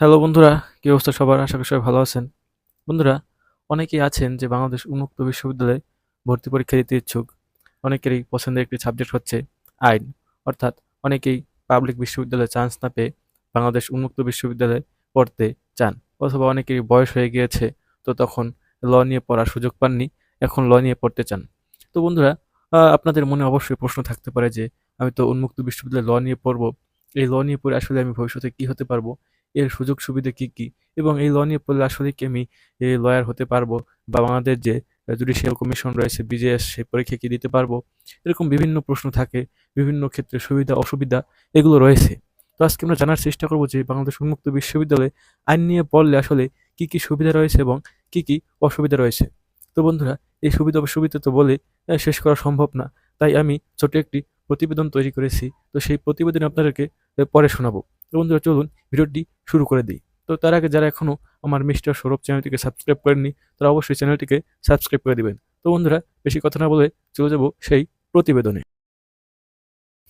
Hello বন্ধুরা, কি অবস্থা সবার? আশা করি সবাই ভালো আছেন। বন্ধুরা, অনেকেই আছেন যে বাংলাদেশ উন্মুক্ত বিশ্ববিদ্যালয়ে ভর্তি পরীক্ষা দিতে ইচ্ছুক। অনেকেরই পছন্দের একটি সাবজেক্ট হচ্ছে আইন। অর্থাৎ অনেকেই পাবলিক বিশ্ববিদ্যালয়ে চান্স না পেয়ে বাংলাদেশ উন্মুক্ত বিশ্ববিদ্যালয়ে পড়তে চান অথবা অনেকেরই বয়স হয়ে গিয়েছে তো তখন ল নিয়ে পড়ার সুযোগ পাননি, এখন ল নিয়ে পড়তে চান। তো বন্ধুরা আপনাদের মনে অবশ্যই প্রশ্ন থাকতে পারে যে, আমি তো উন্মুক্ত বিশ্ববিদ্যালয়ে ল নিয়ে পড়ব। এই ল নিয়ে পড়ে আসলে আমি ভবিষ্যতে কি হতে পারব? এর সুযোগ সুবিধা কি কি? এবং এই ল নিয়ে পড়লে আসলে কি আমি এই লয়ার হতে পারব? বা আমাদের যে জুডিশিয়াল কমিশন রয়েছে বিজেএস সেই পরীক্ষা কি দিতে পারব? এরকম বিভিন্ন প্রশ্ন থাকে, বিভিন্ন ক্ষেত্রে সুবিধা, অসুবিধা এগুলো রয়েছে। তো আজকে আমরা জানার চেষ্টা করব যে, বাংলাদেশ উন্মুক্ত বিশ্ববিদ্যালয়ে আইন নিয়ে পড়লে আসলে কি কি সুবিধা রয়েছে এবং কি কি অসুবিধা রয়েছে। তো বন্ধুরা, এই সুবিধা অসুবিধা তো বলে শেষ করা সম্ভব না। তাই আমি ছোট একটি প্রতিবেদন তৈরি করেছি। তো সেই প্রতিবেদন আপনাদেরকে পরে শোনাবো। তো বন্ধুরা চলুন ভিডিওটি শুরু করে দিই। তো তার আগে যারা এখনও আমার মিস্টার সৌরভ চ্যানেলটিকে সাবস্ক্রাইব করেননি, তারা অবশ্যই চ্যানেলটিকে সাবস্ক্রাইব করে দিবেন। তো বন্ধুরা, বেশি কথা না বলে চলে যাব সেই প্রতিবেদনে।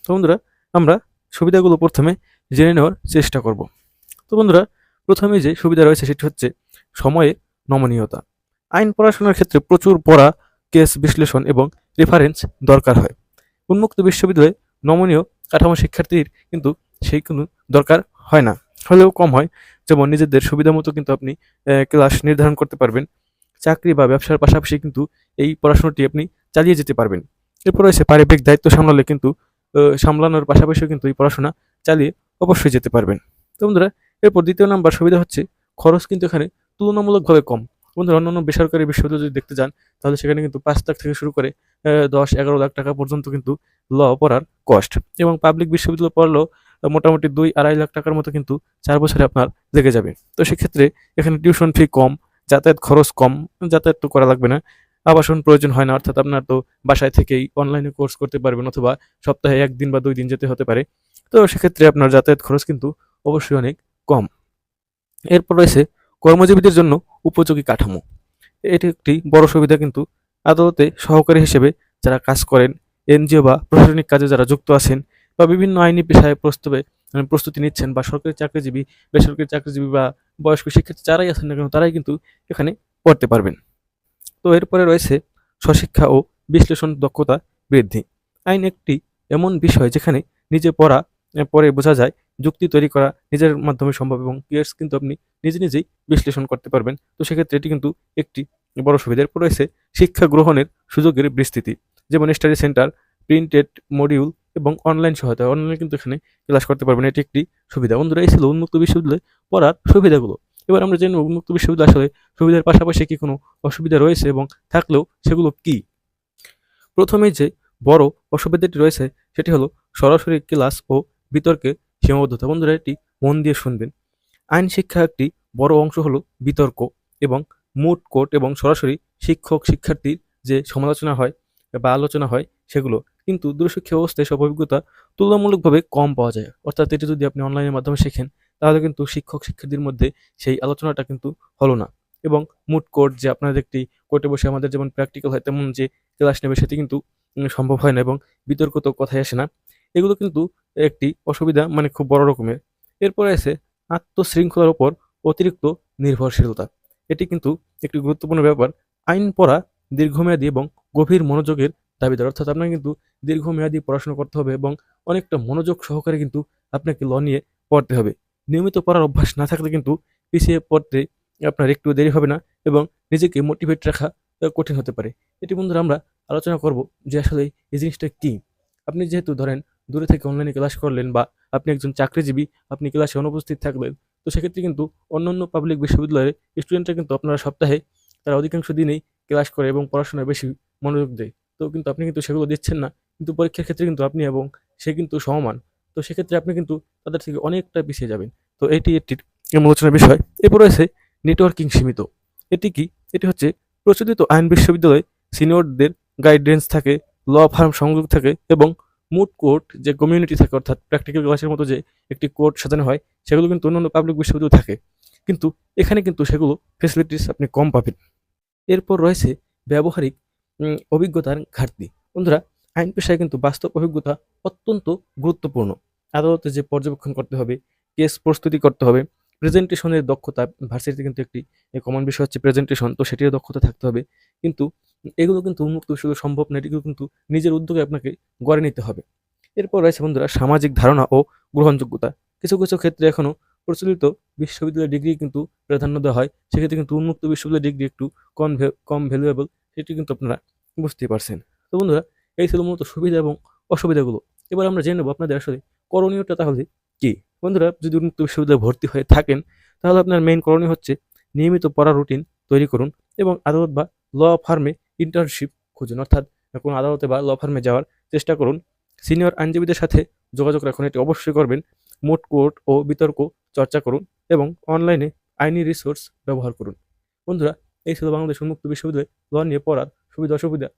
তো বন্ধুরা, আমরা সুবিধাগুলো প্রথমে জেনে নেওয়ার চেষ্টা করব। তো বন্ধুরা, প্রথমে যে সুবিধা রয়েছে সেটি হচ্ছে সময়ে নমনীয়তা। আইন পড়াশোনার ক্ষেত্রে প্রচুর পড়া, কেস বিশ্লেষণ এবং রেফারেন্স দরকার হয়। উন্মুক্ত বিশ্ববিদ্যালয়ে নমনীয় কাঠামো শিক্ষার্থীর কিন্তু সেই কোনো দরকার হয় না। হলেও কম হয়। যেমন নিজেদের সুবিধা মতো কিন্তু আপনি ক্লাস নির্ধারণ করতে পারবেন। চাকরি বা ব্যবসার পাশাপাশি কিন্তু এই পড়াশোনাটি আপনি চালিয়ে যেতে পারবেন। এরপর রয়েছে পারিবারিক দায়িত্ব সামলালে কিন্তু সামলানোর পাশাপাশিও কিন্তু এই পড়াশোনা চালিয়ে অবশ্যই যেতে পারবেন। তো বন্ধুরা, এরপর দ্বিতীয় নাম্বার সুবিধা হচ্ছে, খরচ কিন্তু এখানে তুলনামূলকভাবে কম। বন্ধুরা, অন্যান্য বেসরকারি বিশ্ববিদ্যালয় যদি দেখতে যান, তাহলে সেখানে কিন্তু পাঁচ লাখ থেকে শুরু করে দশ, এগারো লাখ টাকা পর্যন্ত কিন্তু ল পড়ার কস্ট এবং পাবলিক বিশ্ববিদ্যালয় পড়লেও মোটামুটি দুই, আড়াই লাখ টাকার মতো কিন্তু চার বছরে আপনার লেগে যাবে। তো সেক্ষেত্রে এখানে টিউশন ফি কম, যাতায়াত খরচ কম, যাতায়াত তো করা লাগবে না। আবাসন প্রয়োজন হয় না, অর্থাৎ আপনার তো বাসায় থেকেই অনলাইনে কোর্স করতে পারবেন অথবা সপ্তাহে একদিন বা দুই দিন যেতে হতে পারে। তো সেক্ষেত্রে আপনার যাতায়াত খরচ কিন্তু অবশ্যই অনেক কম। এরপর রয়েছে কর্মজীবীদের জন্য উপযোগী কাঠামো। এটি একটি বড় সুবিধা কিন্তু আদালতে সহকারী হিসেবে যারা কাজ করেন, এনজিও বা প্রশাসনিক কাজে যারা যুক্ত আছেন বা বিভিন্ন আইনি পেশায় প্রস্তুবে মানে প্রস্তুতি নিচ্ছেন বা সরকারি চাকরিজীবী, বেসরকারি চাকরিজীবী বা বয়স্ক শিক্ষার্থী যারাই আছেন না কেন, তারাই কিন্তু এখানে পড়তে পারবেন। তো এরপরে রয়েছে স্বশিক্ষা ও বিশ্লেষণ দক্ষতা বৃদ্ধি। আইন একটি এমন বিষয় যেখানে নিজে পড়া পরে বোঝা যায়, যুক্তি তৈরি করা নিজের মাধ্যমে সম্ভব এবং পিয়ার্স কিন্তু আপনি নিজে নিজেই বিশ্লেষণ করতে পারবেন। তো সেক্ষেত্রে এটি কিন্তু একটি বড় সুবিধার রয়েছে শিক্ষা গ্রহণের সুযোগের বিস্তৃতি। যেমন স্টাডি সেন্টার প্রিন্টেড মডিউল এবং অনলাইন সহায়তা। অনলাইনে কিন্তু এখানে ক্লাস করতে পারবেন। এটি একটি সুবিধা। বন্ধুরা, এই ছিল উন্মুক্ত বিশ্ববিদ্যালয়ে পড়ার সুবিধাগুলো। এবার আমরা জেনে উন্মুক্ত বিশ্ববিদ্যালয় আসলে সুবিধার পাশাপাশি কি কোনো অসুবিধা রয়েছে এবং থাকলেও সেগুলো কি? প্রথমেই যে বড় অসুবিধাটি রয়েছে, সেটি হলো সরাসরি ক্লাস ও বিতর্কে সীমাবদ্ধতা। বন্ধুরা, এটি মন দিয়ে শুনবেন। আইন শিক্ষা একটি বড় অংশ হলো বিতর্ক এবং মুড কোর্ট এবং সরাসরি শিক্ষক, শিক্ষার্থীর যে সমালোচনা হয় বা আলোচনা হয় সেগুলো। কিন্তু দূরশিক্ষা ব্যবস্থায় সব অভিজ্ঞতা তুলনামূলকভাবে কম পাওয়া যায়। অর্থাৎ এটি যদি আপনি অনলাইনের মাধ্যমে শেখেন, তাহলে কিন্তু শিক্ষক, শিক্ষার্থীর মধ্যে সেই আলোচনাটা কিন্তু হলো না। এবং মুড কোর্ট যে আপনাদের একটি কোর্টে বসে আমাদের যেমন প্র্যাকটিক্যাল হয়, তেমন যে ক্লাস নেবে সেটি কিন্তু সম্ভব হয় না এবং বিতর্ক তো কথাই আসে না। এগুলো কিন্তু একটি অসুবিধা মানে খুব বড় রকমের। এরপরে আছে আত্মশৃঙ্খলার ওপর অতিরিক্ত নির্ভরশীলতা। এটি কিন্তু একটি গুরুত্বপূর্ণ ব্যাপার। আইন পড়া দীর্ঘমেয়াদী এবং গভীর মনোযোগের দাবিদার। অর্থাৎ আপনাকে কিন্তু দীর্ঘমেয়াদী পড়াশোনা করতে হবে এবং অনেকটা মনোযোগ সহকারে কিন্তু আপনাকে ল নিয়ে পড়তে হবে। নিয়মিত পড়ার অভ্যাস না থাকলে কিন্তু পিছিয়ে পড়তে আপনার একটু দেরি হবে না এবং নিজেকে মোটিভেট রাখা কঠিন হতে পারে। এটি বন্ধুরা আমরা আলোচনা করব যে আসলে এই জিনিসটা কী। আপনি যেহেতু ধরেন দূরে থেকে অনলাইনে ক্লাস করলেন বা আপনি একজন চাকরিজীবী, আপনি ক্লাসে অনুপস্থিত থাকলেন তো সেক্ষেত্রে কিন্তু অন্যান্য পাবলিক বিশ্ববিদ্যালয়ের স্টুডেন্টরা কিন্তু আপনারা সপ্তাহে তারা অধিকাংশ দিনেই ক্লাস করে এবং পড়াশোনায় বেশি মনোযোগ দেয়। তো কিন্তু আপনি কিন্তু সেগুলো দিচ্ছেন না, কিন্তু পরীক্ষার ক্ষেত্রে কিন্তু আপনি এবং সে কিন্তু সমান। তো সেক্ষেত্রে আপনি কিন্তু তাদের থেকে অনেকটা পিছিয়ে যাবেন। তো এটি একটি আলোচনার বিষয়। এরপর রয়েছে নেটওয়ার্কিং সীমিত। এটি কি? এটি হচ্ছে প্রচলিত আইন বিশ্ববিদ্যালয়ে সিনিয়রদের গাইডেন্স থাকে ল ফার্ম সংযোগ থাকে এবং মুড কোর্ট যে কমিউনিটি থাকে, অর্থাৎ প্র্যাকটিক্যাল ক্লাসের মতো যে একটি কোর্ট সাজানো হয়, সেগুলো কিন্তু অন্যান্য পাবলিক বিশ্ববিদ্যালয়ে থাকে। কিন্তু এখানে কিন্তু সেগুলো ফেসিলিটিস আপনি কম পাবেন। এরপর রয়েছে ব্যবহারিক অভিজ্ঞতার ঘাটতি। বন্ধুরা, আইন পেশায় কিন্তু বাস্তব অভিজ্ঞতা অত্যন্ত গুরুত্বপূর্ণ। আদালতে যে পর্যবেক্ষণ করতে হবে কেস প্রস্তুতি করতে হবে প্রেজেন্টেশনের দক্ষতা ভার্সিটিতে কিন্তু একটি কমন বিষয় হচ্ছে প্রেজেন্টেশন তো সেটিরও দক্ষতা থাকতে হবে। কিন্তু এগুলো কিন্তু উন্মুক্ত বিশ্ববিদ্যালয় সম্ভব না এটিগুলো কিন্তু নিজের উদ্যোগে আপনাকে গড়ে নিতে হবে। এরপর রয়েছে বন্ধুরা সামাজিক ধারণা ও গ্রহণযোগ্যতা। কিছু কিছু ক্ষেত্রে এখনও প্রচলিত বিশ্ববিদ্যালয়ের ডিগ্রি কিন্তু প্রাধান্য দেওয়া হয়, সেক্ষেত্রে কিন্তু উন্মুক্ত বিশ্ববিদ্যালয় ডিগ্রি একটু কম কম ভ্যালুয়েবল সেটি কিন্তু আপনারা বুঝতেই পারছেন। তো বন্ধুরা, এই ছিল মূলত সুবিধা এবং অসুবিধাগুলো। এবার আমরা জেনে নেব আপনাদের আসলে করণীয়টা তাহলে কি? বন্ধুরা, যদি উন্মুক্ত বিশ্ববিদ্যালয়ে ভর্তি হয়ে থাকেন, তাহলে আপনার মেইন করণীয় হচ্ছে নিয়মিত পড়া রুটিন তৈরি করুন এবং আদালত বা ল ফার্মে ইন্টার্নশিপ খুঁজুন। অর্থাৎ কোনো আদালতে বা ল ফার্মে যাওয়ার চেষ্টা করুন। সিনিয়র আইনজীবীদের সাথে যোগাযোগ রাখুন, এটি অবশ্যই করবেন। মোট কোর্ট ও বিতর্ক চর্চা করুন এবং অনলাইনে আইনি রিসোর্স ব্যবহার করুন। বন্ধুরা, এই ছিল বাংলাদেশ উন্মুক্ত বিশ্ববিদ্যালয়ে ল নিয়ে পড়ার সুবিধা অসুবিধা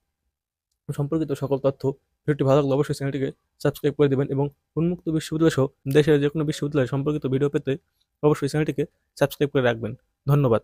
সম্পর্কিত সকল তথ্য ভিডিওটি ভালো লাগলে অবশ্যই চ্যানেলটিকে সাবস্ক্রাইব করে দেবেন এবং উন্মুক্ত বিশ্ববিদ্যালয় সহ দেশের যে কোনো বিশ্ববিদ্যালয় সম্পর্কিত ভিডিও পেতে অবশ্যই চ্যানেলটিকে সাবস্ক্রাইব করে রাখবেন। ধন্যবাদ।